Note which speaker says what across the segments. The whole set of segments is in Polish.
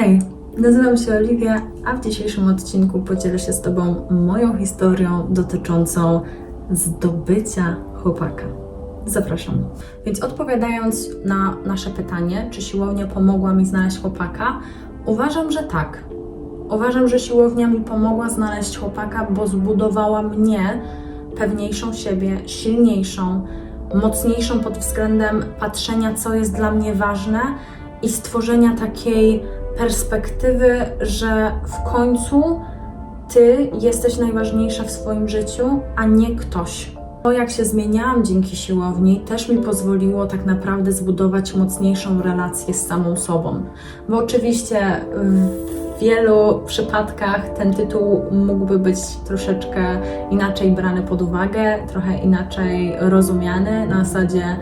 Speaker 1: Hej, nazywam się Oliwia, a w dzisiejszym odcinku podzielę się z Tobą moją historią dotyczącą zdobycia chłopaka. Zapraszam. Więc odpowiadając na nasze pytanie, czy siłownia pomogła mi znaleźć chłopaka, uważam, że tak. Uważam, że siłownia mi pomogła znaleźć chłopaka, bo zbudowała mnie pewniejszą siebie, silniejszą, mocniejszą pod względem patrzenia, co jest dla mnie ważne i stworzenia takiej perspektywy, że w końcu ty jesteś najważniejsza w swoim życiu, a nie ktoś. To, jak się zmieniałam dzięki siłowni, też mi pozwoliło tak naprawdę zbudować mocniejszą relację z samą sobą. Bo oczywiście w wielu przypadkach ten tytuł mógłby być troszeczkę inaczej brany pod uwagę, trochę inaczej rozumiany, na zasadzie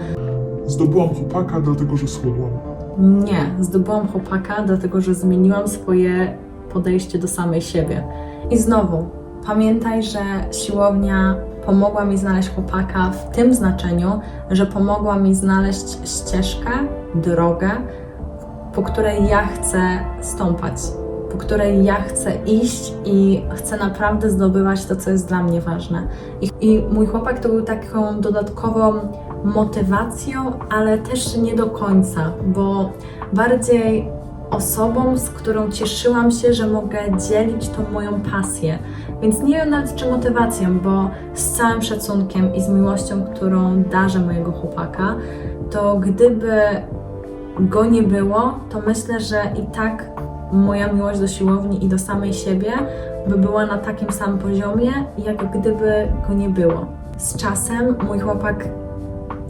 Speaker 2: Zdobyłam chłopaka, dlatego że schudłam.
Speaker 1: Nie, zdobyłam chłopaka, dlatego że zmieniłam swoje podejście do samej siebie. I znowu, pamiętaj, że siłownia pomogła mi znaleźć chłopaka w tym znaczeniu, że pomogła mi znaleźć ścieżkę, drogę, po której ja chcę stąpać, po której ja chcę iść i chcę naprawdę zdobywać to, co jest dla mnie ważne. I, i mój chłopak to był taką dodatkową motywacją, ale też nie do końca, bo bardziej osobą, z którą cieszyłam się, że mogę dzielić tą moją pasję. Więc nie wiem nawet czy motywacją, bo z całym szacunkiem i z miłością, którą darzę mojego chłopaka, to gdyby go nie było, to myślę, że i tak moja miłość do siłowni i do samej siebie by była na takim samym poziomie, jak gdyby go nie było. Z czasem mój chłopak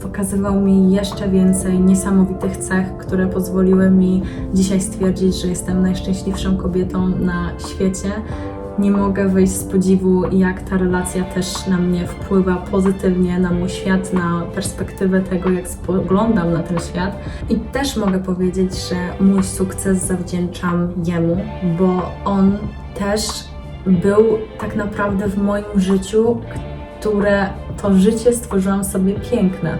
Speaker 1: pokazywał mi jeszcze więcej niesamowitych cech, które pozwoliły mi dzisiaj stwierdzić, że jestem najszczęśliwszą kobietą na świecie. Nie mogę wyjść z podziwu, jak ta relacja też na mnie wpływa pozytywnie, na mój świat, na perspektywę tego, jak spoglądam na ten świat. I też mogę powiedzieć, że mój sukces zawdzięczam jemu, bo on też był tak naprawdę w moim życiu, które to życie stworzyłam sobie piękne.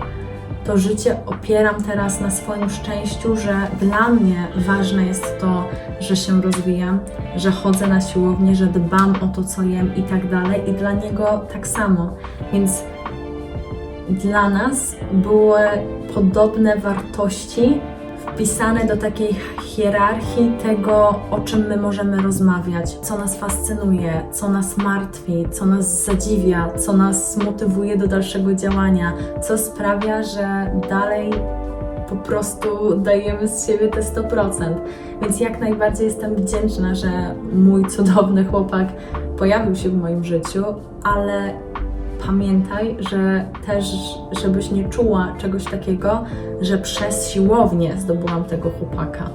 Speaker 1: To życie opieram teraz na swoim szczęściu, że dla mnie ważne jest to, że się rozwijam, że chodzę na siłownię, że dbam o to, co jem i tak dalej. I dla niego tak samo. Więc dla nas były podobne wartości wpisane do takiej hierarchii tego, o czym my możemy rozmawiać, co nas fascynuje, co nas martwi, co nas zadziwia, co nas motywuje do dalszego działania, co sprawia, że dalej po prostu dajemy z siebie te 100%. Więc jak najbardziej jestem wdzięczna, że mój cudowny chłopak pojawił się w moim życiu, ale pamiętaj, że też, żebyś nie czuła czegoś takiego, że przez siłownię zdobyłam tego chłopaka.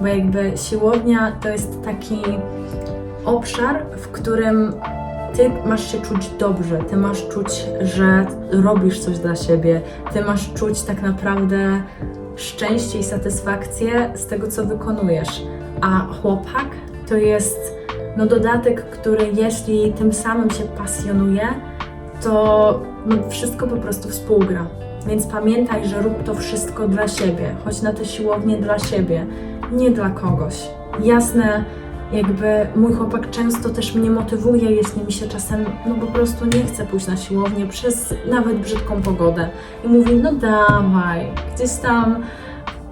Speaker 1: Bo jakby siłownia to jest taki obszar, w którym ty masz się czuć dobrze, ty masz czuć, że robisz coś dla siebie, ty masz czuć tak naprawdę szczęście i satysfakcję z tego, co wykonujesz. A chłopak to jest no, dodatek, który jeśli tym samym się pasjonuje, to no, wszystko po prostu współgra. Więc pamiętaj, że rób to wszystko dla siebie. Chodź na tę siłownię dla siebie, nie dla kogoś. Jasne, jakby mój chłopak często też mnie motywuje, jeśli mi się czasem no po prostu nie chce pójść na siłownię przez nawet brzydką pogodę. I mówi, no dawaj, gdzieś tam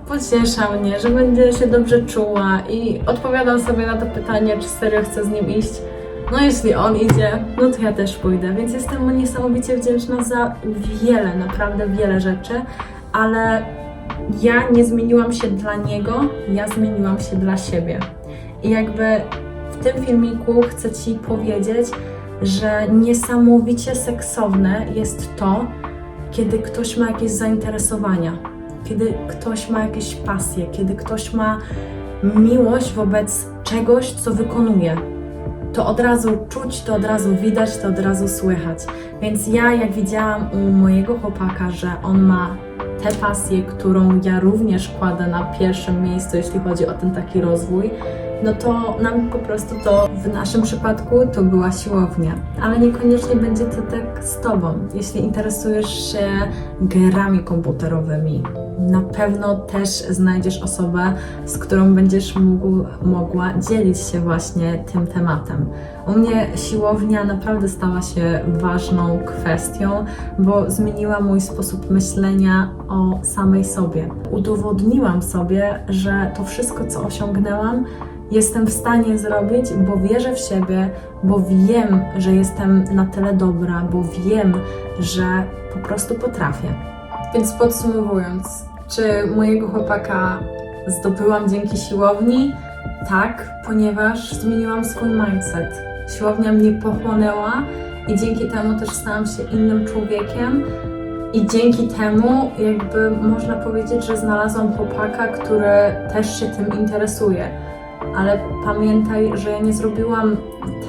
Speaker 1: pociesza mnie, że będę się dobrze czuła i odpowiadam sobie na to pytanie, czy serio chcę z nim iść. No jeśli on idzie, no to ja też pójdę, więc jestem mu niesamowicie wdzięczna za wiele, naprawdę wiele rzeczy, ale ja nie zmieniłam się dla niego, ja zmieniłam się dla siebie. I jakby w tym filmiku chcę Ci powiedzieć, że niesamowicie seksowne jest to, kiedy ktoś ma jakieś zainteresowania, kiedy ktoś ma jakieś pasje, kiedy ktoś ma miłość wobec czegoś, co wykonuje to od razu czuć, to od razu widać, to od razu słychać. Więc ja, jak widziałam u mojego chłopaka, że on ma tę pasję, którą ja również kładę na pierwszym miejscu, jeśli chodzi o ten taki rozwój, no to nam po prostu to w naszym przypadku to była siłownia. Ale niekoniecznie będzie to tak z Tobą. Jeśli interesujesz się grami komputerowymi, na pewno też znajdziesz osobę, z którą będziesz mógł, mogła dzielić się właśnie tym tematem. U mnie siłownia naprawdę stała się ważną kwestią, bo zmieniła mój sposób myślenia o samej sobie. Udowodniłam sobie, że to wszystko, co osiągnęłam, jestem w stanie zrobić, bo wierzę w siebie, bo wiem, że jestem na tyle dobra, bo wiem, że po prostu potrafię. Więc podsumowując, czy mojego chłopaka zdobyłam dzięki siłowni? Tak, ponieważ zmieniłam swój mindset. Siłownia mnie pochłonęła i dzięki temu też stałam się innym człowiekiem. I dzięki temu, jakby można powiedzieć, że znalazłam chłopaka, który też się tym interesuje. Ale pamiętaj, że ja nie zrobiłam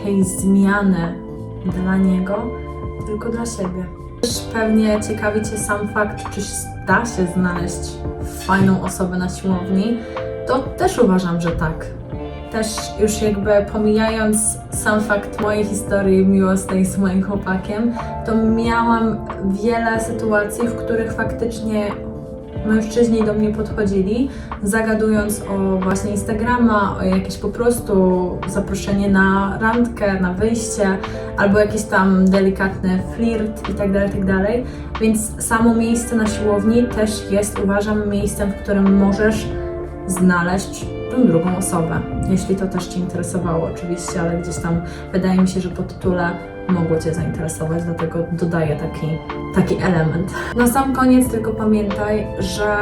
Speaker 1: tej zmiany dla niego, tylko dla siebie. Też pewnie ciekawi Cię sam fakt, czy da się znaleźć fajną osobę na siłowni. To też uważam, że tak. Też już jakby pomijając sam fakt mojej historii miłosnej z moim chłopakiem, to miałam wiele sytuacji, w których faktycznie mężczyźni do mnie podchodzili, zagadując o właśnie Instagrama, o jakieś po prostu zaproszenie na randkę, na wyjście, albo jakiś tam delikatny flirt itd., itd. Więc samo miejsce na siłowni też jest, uważam, miejscem, w którym możesz znaleźć tą drugą osobę. Jeśli to też Cię interesowało, oczywiście, ale gdzieś tam wydaje mi się, że po tytule mogło Cię zainteresować, dlatego dodaję taki, taki element. Na sam koniec tylko pamiętaj, że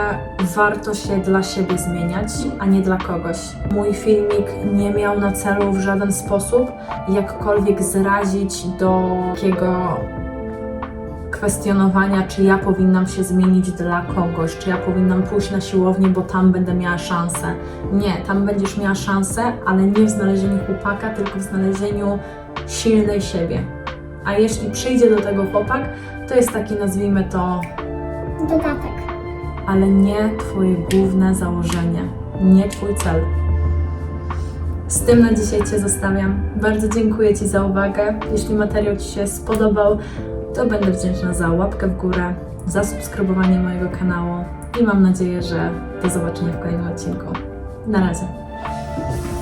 Speaker 1: warto się dla siebie zmieniać, a nie dla kogoś. Mój filmik nie miał na celu w żaden sposób jakkolwiek zrazić do takiego kwestionowania, czy ja powinnam się zmienić dla kogoś, czy ja powinnam pójść na siłownię, bo tam będę miała szansę. Nie, tam będziesz miała szansę, ale nie w znalezieniu chłopaka, tylko w znalezieniu silnej siebie. A jeśli przyjdzie do tego chłopak, to jest taki, nazwijmy to,
Speaker 3: Dodatek.
Speaker 1: ale nie Twoje główne założenie, nie Twój cel. Z tym na dzisiaj Cię zostawiam. Bardzo dziękuję Ci za uwagę. Jeśli materiał Ci się spodobał, to będę wdzięczna za łapkę w górę, za subskrybowanie mojego kanału i mam nadzieję, że do zobaczenia w kolejnym odcinku. Na razie.